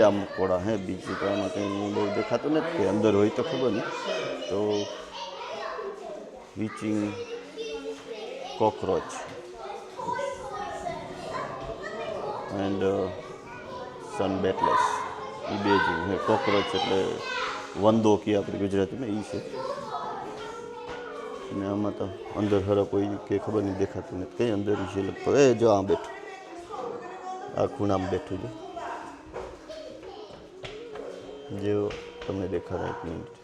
કીડા મકોડા હે, બીજું તો આમાં કંઈ બહુ દેખાતું નથી કે અંદર હોય તો ખબર નહીં. તો વિચિંગ કોકરોચ. એન્ડ સન બેટલેસ. એ બે જેવું હે, કોકરોચ એટલે વંદો કે આપણી ગુજરાતીમાં એ છે. અને આમાં તો અંદર હરપ કોઈ કે ખબર નહીં, દેખાતું નથી. કંઈ અંદર છે લગભગ એ, જો આ બેઠું. આ ખૂણામાં બેઠું છે જેવો તમને દેખાડો એક મિનિટ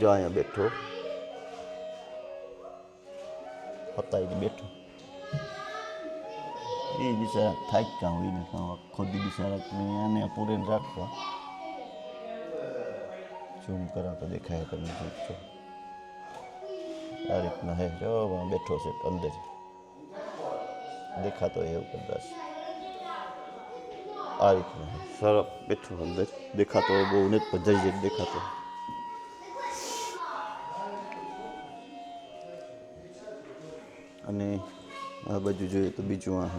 જો અહીંયા બેઠો. હતા એ બેઠો. એ બિચારા થાક્યા હોય ને આખો દી બિચારા આને પૂરીને રાખવા. ઝૂમ કરા તો દેખાય તમને જોજો આ રીતના હે. જો, બેઠો છે અંદર. દેખાતો એવું કદાચ. આ રીતના સરસ, બેઠો, અંદર. દેખાતો બહુ ને જઈ જઈ દેખાતો અને આ બાજુ જોઈએ તો બીજું આ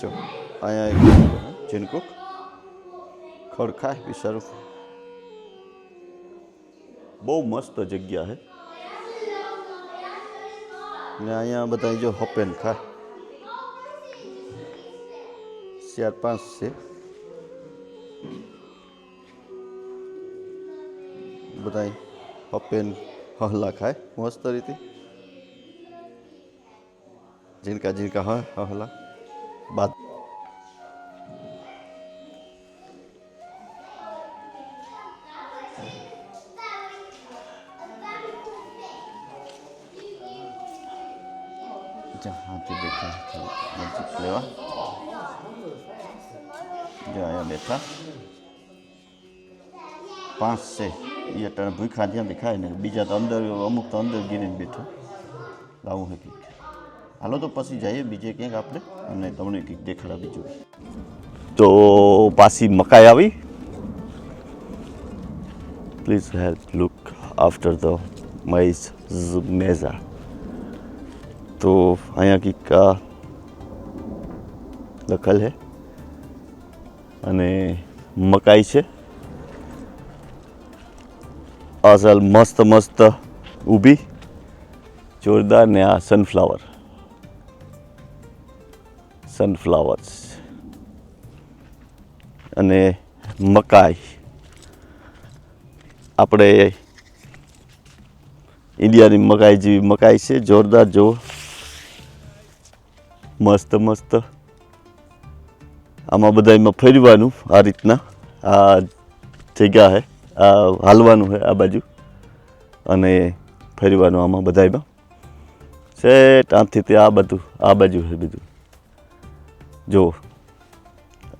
જો અહીંયા એક જીનકુક ખડ ખાય બિચારું બહુ મસ્ત જગ્યા છે ને અહીંયા બધા જો હપેન ખાય ચાર પાંચ છે બધા હપેન હહલા ખાય મસ્ત રીતે ઝીણકા ઝીણકા હોય હહલા બાદ જા હાથી દેખાય થોડું નજીક લેવા. જો અહીંયા બેઠા. પાંચ છે, એ અટાણે ભૂખા ત્યાંથી ખાય ને, બીજા તો અંદર, અમુક તો અંદર ગીરીને બેઠા. લાવું હે કંઈક. હાલો તો પછી જઈએ, બીજે ક્યાંક આપણે, અને તમને કંઈક દેખાડા બીજું. તો પાછી મકાઈ આવી. Please help look after the maize મેઝા તો અહીંયા કિક્કા દખલ છે અને મકાઈ છે અસલ મસ્ત મસ્ત ઊભી જોરદાર ને આ સનફ્લાવર સનફ્લાવર્સ અને મકાઈ આપણે ઇન્ડિયાની મકાઈ જેવી મકાઈ છે જોરદાર જુઓ મસ્ત મસ્ત. આમાં બધામાં ફેરવાનું આ રીતના. આ જગ્યા છે આ હાલવાનું છે આ બાજુ. અને ફેરવાનું આમાં બધામાં સેટ, આથી તે આ બધું, આ બાજુ છે બધું. જો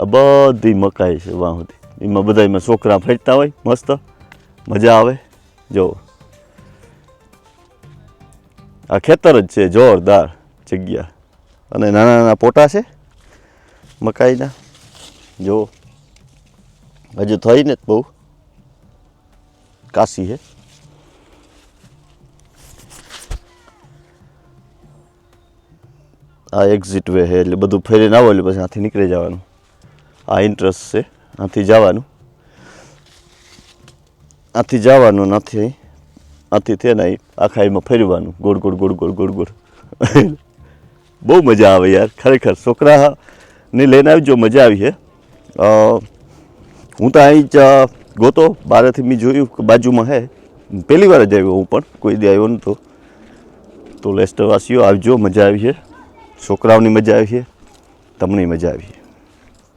આ બધી મકાઈ છે વાં સુધી એમાં બધામાં છોકરા ફેરતા હોય, મસ્ત. મજા આવે. જો આ ખેતર જ છે, જોરદાર જગ્યા. અને નાના નાના પોટા છે, મકાઈના. જો, હજુ થઈ ને બહુ. કાશી છે આ એક્ઝિટ વે છે એટલે બધું ફેરીને આવો એટલે પછી આથી નીકળી જવાનું. આ ઇન્ટરેસ્ટ છે, આથી જવાનું. આથી જવાનું નથી આથી છે નહીં આખા એમાં ફેરવાનું. ગોળ ગોળ ગોળ ગોળ ગોળ ગોળ. બહુ મજા આવે યાર, ખરેખર. છોકરાને લઈને આવજો મજા આવી છે હું તો અહીં જ ગોતો બહારથી મેં જોયું કે બાજુમાં હે. પહેલી વાર જ આવ્યો હું પણ, કોઈ દી આવ્યો નહોતો. તો લેસ્ટરવાસીઓ આવજો મજા આવી છે છોકરાઓની મજા આવી છે તમને મજા આવી છે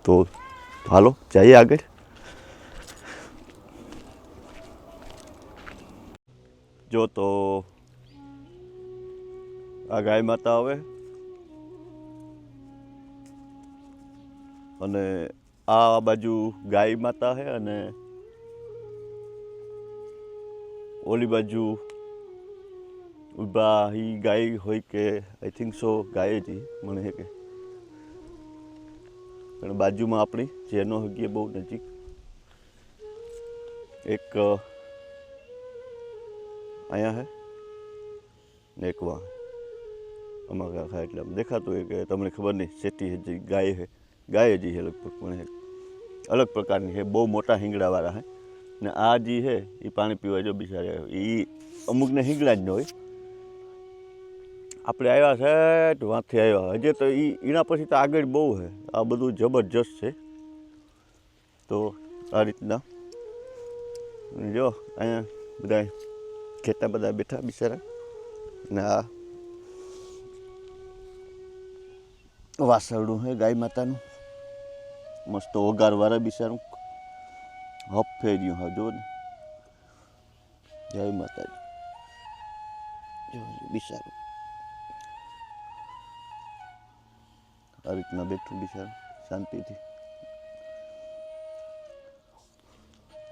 તો હાલો, જઈએ આગળ. જો તો, આ ગાય માતા હવે અને આ બાજુ ગાય માતા છે અને ઓલી બાજુ ઊભા ઈ ગાય હોય કે આઈ થિંક સો ગાય જ મને હે કે. પણ બાજુમાં આપણી જેનો હગીએ બહુ નજીક. એક અહીંયા હે ને એક વાં. અમારા ખા એટલે દેખાતું હોય કે તમને ખબર નહીં, શેઠી હજી ગાય છે ગાય જી છે લગભગ પણ હે. અલગ પ્રકારની છે બહુ મોટા હિંગડાવાળા હે. ને આ જે છે એ પાણી પીવા જો બિચારે. એ અમુકને હિંગડા જ ન હોય. આપણે આવ્યા છે વાંથી આવ્યા હજે તો એ એના પછી તો આગળ બહુ છે આ બધું જબરજસ્ત છે. તો આ રીતના. જો, અહીંયા બધા ખેતા બધા બેઠા બિચારા. ને આ વાસરડું છે ગાય માતાનું. મસ્ત ઓગારવાળા બિચારું. હપ ફેર્યું હા જો ને. જય માતાજી. જો બિચારું. આ રીતના બેઠું બિચારું, શાંતિથી.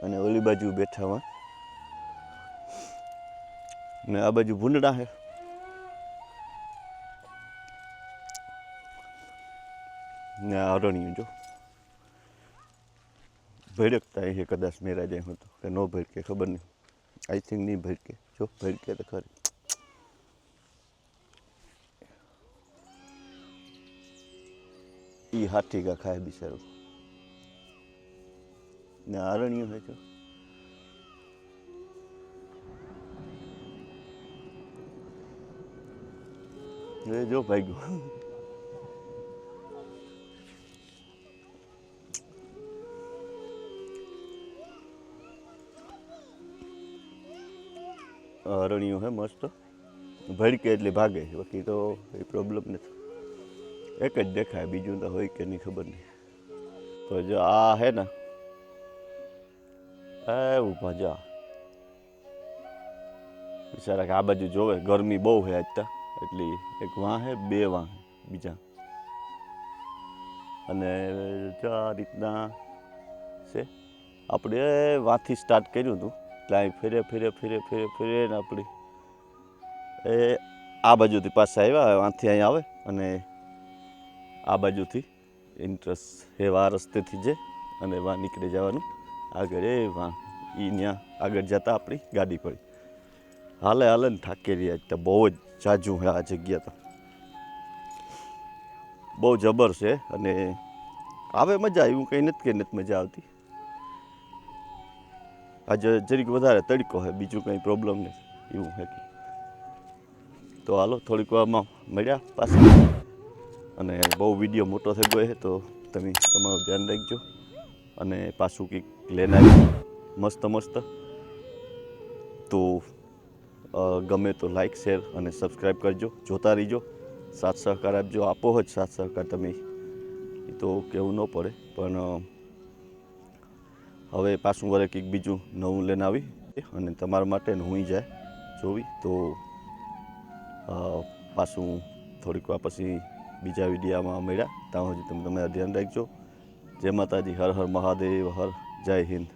અને ઓલી બાજુ બેઠામાં ને આ બાજુ ભૂંડડા છે ને આ જો. ભડકતા એ કદાચ મેરા જાય હું તો, કે નો ભડકે, ખબર નહીં. આઈ થિંક નહીં ભડકે. જો ભડકે તો ખરી. ઈ હાથી કા ખાય બિચારો. ને આરણ્ય હોય છે એ જો ભાઈ ગયું અરણ્યું હે મસ્ત. ભડકે એટલે ભાગે. બાકી તો એ પ્રોબ્લેમ નથી. એક જ દેખાય, બીજું તો હોય કે નહીં ખબર નહીં. તો જો આ હે ને. એ ઊભા જા. બિચારા કે આ બાજુ જોવે, ગરમી બહુ હે આજ તો. એટલે એક વાં હે, બે વાં બીજા. અને આ રીતના છે. આપણે વાંથી સ્ટાર્ટ કર્યું હતું. અહીં ફેરે ફેરે ફેરે ફેરે ફેરે ને આપણી. એ આ બાજુથી પાછા આવ્યા વાંથી અહીં આવે અને આ બાજુથી ઇન્ટરેસ્ટ એ વા રસ્તેથી જે અને વા નીકળી જવાનું. આગળ એ વા એ ત્યાં આગળ જતાં આપણી ગાડી પડી. હાલે હાલે ને થાકી રહ્યા તો બહુ જ જાજુ હે આ જગ્યા તો. બહુ જબર છે અને આવે મજા, એવું કંઈ નથી કે નથી મજા આવતી. આજે જરીક વધારે તડકો છે બીજું કંઈ પ્રોબ્લેમ નથી. એવું છે તો હાલો, થોડીક વારમાં મળ્યા પાછા. અને બહુ વીડિયો મોટો થઈ ગયો છે, તો તમે તમારું ધ્યાન રાખજો. અને પાછું કંઈક લઈને આવી મસ્ત મસ્ત. તો ગમે તો લાઈક શેર અને સબસ્ક્રાઈબ કરજો. જોતા રહીજો. સાથ સહકાર આપજો. આપો જ સાથ સહકાર તમે. એ તો કહેવું ન પડે, પણ હવે પાછું વરે કંઈક બીજું નવું લઈને આવી અને તમારા માટે હું જાય જોવી તો પાછું થોડીક વાર પછી બીજા વિડીયામાં મળ્યા. ત્યાં સુધી તમે તમારા ધ્યાન રાખજો. જય માતાજી. હર હર મહાદેવ. હર જય હિન્દ.